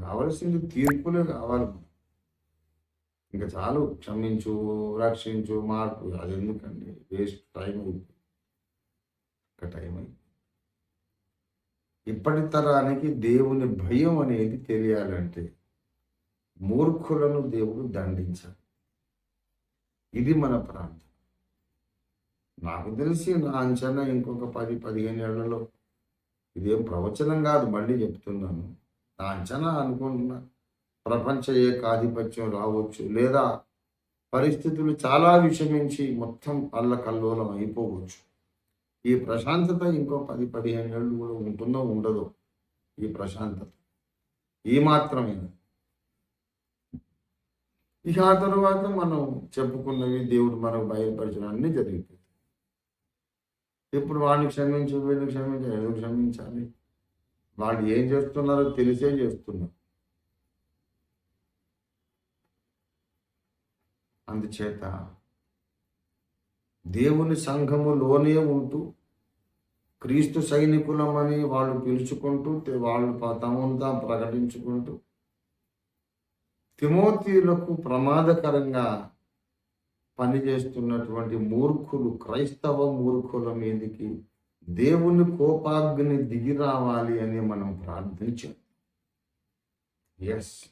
కావలసింది తీర్పులే కావాలి. ఇంకా చాలు క్షమించు రక్షించు మార్పు. అది ఎందుకండి వేస్ట్ టైం అయిపోయింది. ఒక టైం అయిపోయింది. ఇప్పటి తరానికి దేవుని భయం అనేది తెలియాలంటే మూర్ఖులను దేవుడు దండించాలి. ఇది మన ప్రాంతం. నాకు తెలిసి నా అంచనా ఇంకొక పది పదిహేను ఏళ్ళలో ఇదేం ప్రవచనం కాదు మళ్ళీ చెప్తున్నాను. నా అంచనా అనుకుంటున్నా. ప్రపంచ ఏకాధిపత్యం రావచ్చు లేదా పరిస్థితులు చాలా విషమించి మొత్తం అల్లకల్లోలం అయిపోవచ్చు. ఈ ప్రశాంతత ఇంకో పది పదిహేను ఏళ్ళు కూడా ఉంటుందో ఉండదో ఈ ప్రశాంతత. ఈ మాత్రమే. ఇక ఆ తర్వాత మనం చెప్పుకున్నవి దేవుడు మనకు బయలుపరిచిన అన్ని జరిగిపోతుంది ఇప్పుడు వాడిని క్షమించు వీడిని క్షమించు ఎందుకు క్షమించాలి? వాళ్ళు ఏం చేస్తున్నారో తెలిసే చేస్తున్నారు. అందుచేత దేవుని సంఘములోనే ఉంటూ క్రీస్తు సైనికులమని వాళ్ళు పిలుచుకుంటూ వాళ్ళు ప- తమను తాము ప్రకటించుకుంటూ తిమోతీలకు ప్రమాదకరంగా పనిచేస్తున్నటువంటి మూర్ఖులు క్రైస్తవ మూర్ఖుల మీదకి దేవుని కోపాగ్ని దిగి రావాలి అని మనం ప్రార్థించాం. ఎస్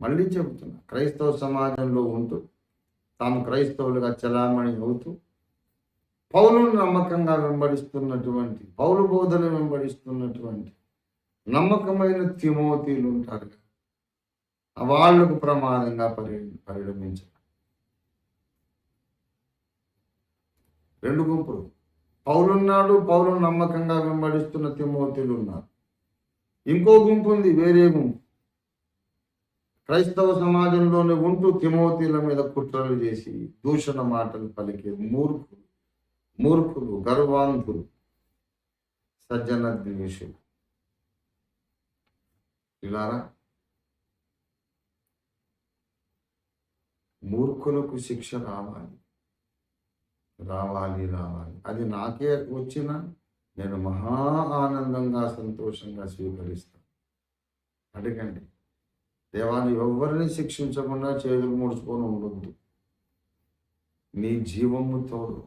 మళ్ళీ చెబుతున్నా క్రైస్తవ సమాజంలో ఉంటూ తాము క్రైస్తవులుగా చలామణి అవుతూ పౌలును నమ్మకంగా వెంబడిస్తున్నటువంటి పౌలు బోధన వెంబడిస్తున్నటువంటి నమ్మకమైన తిమోతీలు ఉంటారు వాళ్ళకు ప్రమాదంగా పరి పరిణమించారు రెండు గుంపులు. పౌలున్నాడు పౌలు నమ్మకంగా వెంబడిస్తున్న తిమోతీలు ఉన్నారు ఇంకో గుంపు ఉంది వేరే గుంపు. క్రైస్తవ సమాజంలోనే ఉంటూ తిమోతీల మీద కుట్రలు చేసి దూషణ మాటలు పలికే మూర్ఖులు మూర్ఖులు గర్వాంధులు సజ్జన ద్వేషులు ఇలారా? మూర్ఖులకు శిక్ష రావాలి. రావాలి రావాలి. అది నాకే వచ్చినా నేను మహా ఆనందంగా సంతోషంగా స్వీకరిస్తాను అడగండి. దేవాన్ని ఎవరిని శిక్షించకుండా చేతులు ముడుచుకొని ఉండొద్దు. నీ జీవము తోడు.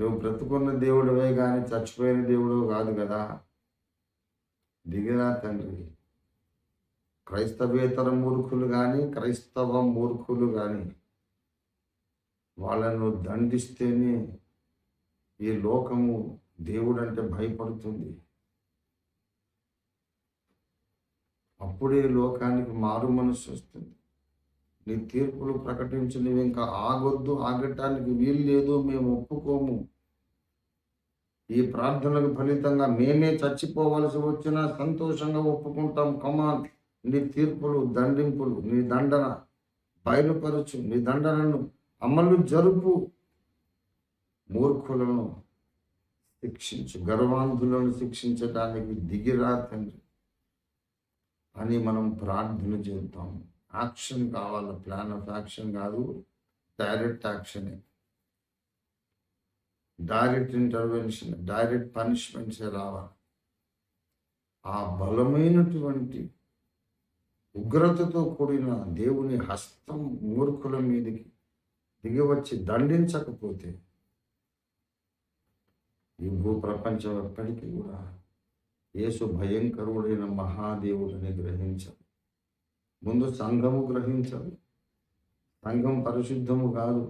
నువ్వు బ్రతుకున్న దేవుడివే కానీ చచ్చిపోయిన దేవుడు కాదు కదా. దిగిరా తండ్రి. క్రైస్తవేతర మూర్ఖులు కానీ క్రైస్తవ మూర్ఖులు కానీ వాళ్ళను దండిస్తేనే ఈ లోకము దేవుడంటే భయపడుతుంది. అప్పుడే లోకానికి మారు మనసు వస్తుంది. నీ తీర్పులు ప్రకటించి నువ్వు ఇంకా ఆగొద్దు ఆగటానికి వీలు లేదు మేము ఒప్పుకోము. ఈ ప్రార్థనకు ఫలితంగా మేమే చచ్చిపోవలసి వచ్చినా సంతోషంగా ఒప్పుకుంటాం. కమాన్ నీ తీర్పులు దండింపులు నీ దండన బయలుపరచు నీ దండనను అమలు జరుపు. మూర్ఖులను శిక్షించు గర్వాంధులను శిక్షించడానికి దిగిరా తండ్రి. అని మనం ప్రార్థన చేద్దాం. యాక్షన్ కావాలి ప్లాన్ ఆఫ్ యాక్షన్ కాదు డైరెక్ట్ యాక్షనే. డైరెక్ట్ ఇంటర్వెన్షన్ డైరెక్ట్ పనిష్మెంట్సే రావాలి. ఆ బలమైనటువంటి ఉగ్రతతో కూడిన దేవుని హస్తం మూర్ఖుల మీదకి దిగివచ్చి దండించకపోతే ఈ భూ ప్రపంచం ఎప్పటికీ కూడా యేసు భయంకరుడైన మహాదేవుడిని గ్రహించదు. ముందు సంఘము గ్రహించాలి సంఘం పరిశుద్ధము కాదు.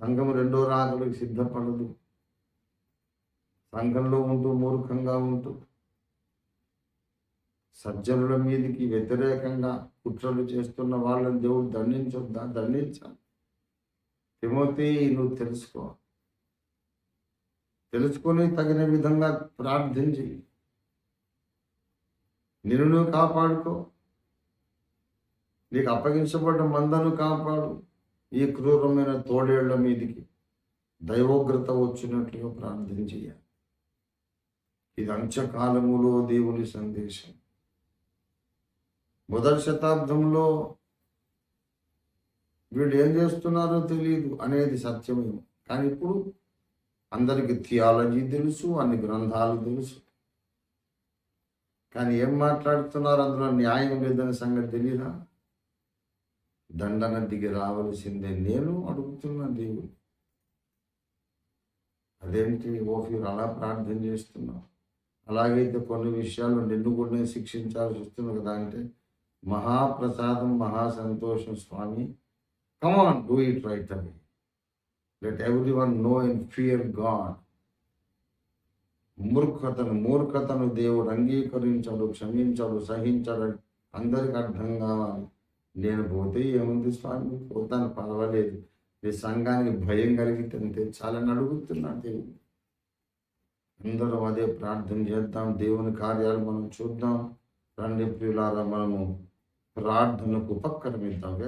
సంఘం రెండో రాకలకు సిద్ధపడదు. సంఘంలో ఉంటూ మూర్ఖంగా ఉంటూ సజ్జనుల మీదకి వ్యతిరేకంగా కుట్రలు చేస్తున్న వాళ్ళని దేవుడు దండించొద్దా? దండించాలి. తిమోతి నువ్వు తెలుసుకో. తెలుసుకొని తగిన విధంగా ప్రార్థించి నిన్ను నువ్వు కాపాడుకో. నీకు అప్పగించబడ్డ మందను కాపాడు. ఈ క్రూరమైన తోడేళ్ళ మీదికి దైవోగ్రత వచ్చినట్లుగా ప్రార్థన చేయాలి ఇది అంచకాలములో దేవుని సందేశం. మొదటి శతాబ్దంలో వీళ్ళు ఏం చేస్తున్నారో తెలియదు అనేది సత్యమేమో. కానీ ఇప్పుడు అందరికి థియాలజీ తెలుసు అన్ని గ్రంథాలు తెలుసు. కానీ ఏం మాట్లాడుతున్నారు అందులో? న్యాయం లేదనే సంగతి తెలియదా దండన దిగి రావలసిందే నేను అడుగుతున్నా దేవుడు. అదేంటి ఓఫీర్ అలా ప్రార్థన చేస్తున్నావు? అలాగైతే కొన్ని విషయాలు నిన్ను కూడా శిక్షించాల్సి వస్తుంది కదా అంటే మహాప్రసాదం మహాసంతోషం స్వామి. Come on do it right away let everyone know and fear God మూర్ఖతను మూర్ఖతను దేవుడు అంగీకరించడు క్షమించడు సహించడు. అందరికి అర్థం కావాలి. నేను పోతే ఏముంది స్వామి? పోతాను పర్వాలేదు. నీ సంఘానికి భయం కలిగితే చాలని అడుగుతున్నాడు దేవుడు. అందరం అదే ప్రార్థన చేద్దాం. దేవుని కార్యాలు మనం చూద్దాం. రండి ప్రియులారా మనము ప్రార్థనకు ఉపక్రమిద్దాం.